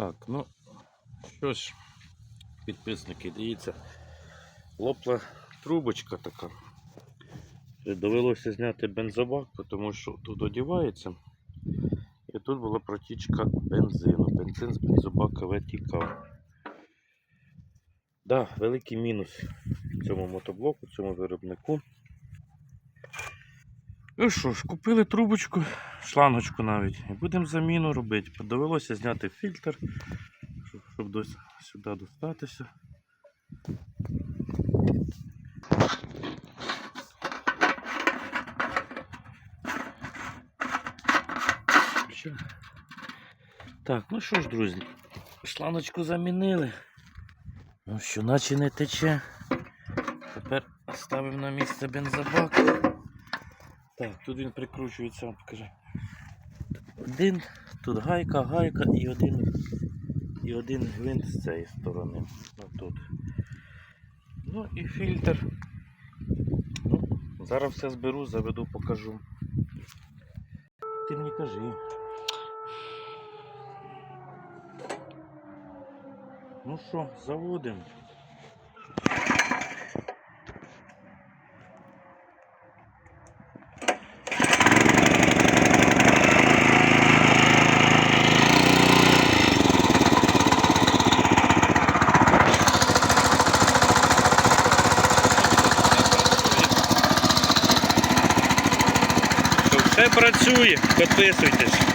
Так, ну що ж, підписники, дивіться, лопла трубочка така. Довелося зняти бензобак, тому що тут одівається. І тут була протічка бензину. Бензин з бензобака витікав. Да, великий мінус цьому мотоблоку, цьому виробнику. Ну що ж, купили трубочку, шлангочку навіть. І будемо заміну робити. Довелося зняти фільтр, щоб, сюди достатися. Так, ну що ж, друзі, шланочку замінили. Ну що, наче не тече. Тепер ставимо на місце бензобак. Так, тут він прикручується, вам покажи. Один, тут гайка, гайка і один, і один гвинт з цієї сторони. Отут. Ну і фільтр. Ну, зараз все зберу, заведу, покажу. Ти мені кажи. Ну що, заводимо. Все працює, підписуйтесь.